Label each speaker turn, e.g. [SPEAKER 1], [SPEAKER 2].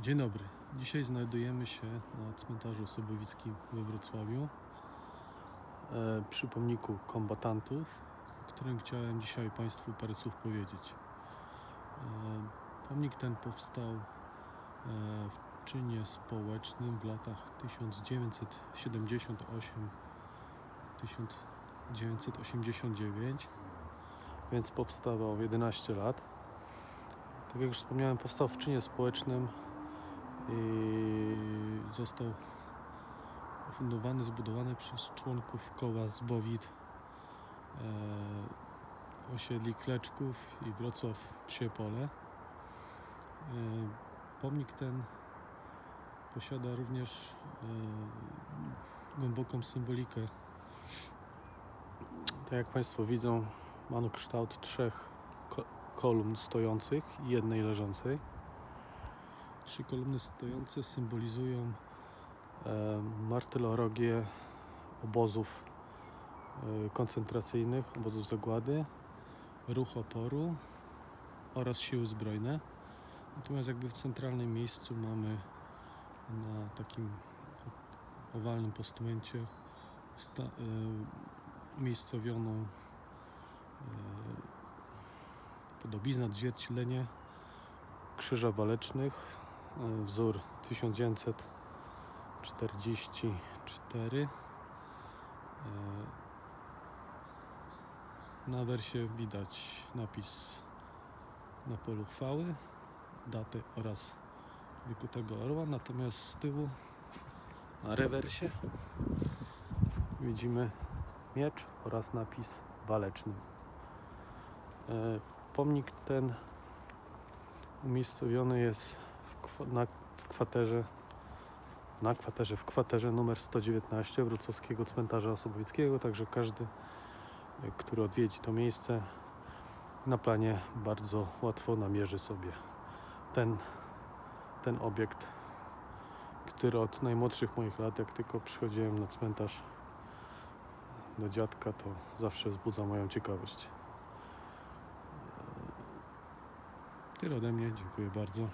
[SPEAKER 1] Dzień dobry. Dzisiaj znajdujemy się na cmentarzu Sobowickim we Wrocławiu e, przy pomniku kombatantów, o którym chciałem dzisiaj Państwu parę słów powiedzieć. E, pomnik ten powstał e, w czynie społecznym w latach 1978-1989, więc powstawał 11 lat. Tak jak już wspomniałem, powstał w czynie społecznym został ufundowany, zbudowany przez członków koła Zbowit e, osiedli Kleczków i Wrocław Psie Pole. E, pomnik ten posiada również e, głęboką symbolikę. Tak jak Państwo widzą, ma on kształt trzech ko- kolumn stojących i jednej leżącej. Trzy kolumny stojące symbolizują e, martyrologię obozów e, koncentracyjnych, obozów zagłady, ruch oporu oraz siły zbrojne. Natomiast jakby w centralnym miejscu mamy na takim owalnym postumencie e, umiejscowioną podobizna, odzwierciedlenie krzyża walecznych, wzór 1944. E, Na wersie widać napis na polu chwały, datę oraz wykutego orła, natomiast z tyłu na rewersie widzimy miecz oraz napis waleczny. E, Pomnik ten umiejscowiony jest na, kwaterze na kwaterze, w kwaterze numer 119 Wrocławskiego Cmentarza Osobowickiego, także każdy, e, który odwiedzi to miejsce na planie bardzo łatwo namierzy sobie ten, ten obiekt, który od najmłodszych moich lat, jak tylko przychodziłem na cmentarz do dziadka, to zawsze wzbudza moją ciekawość. Tyle ode mnie, dziękuję bardzo.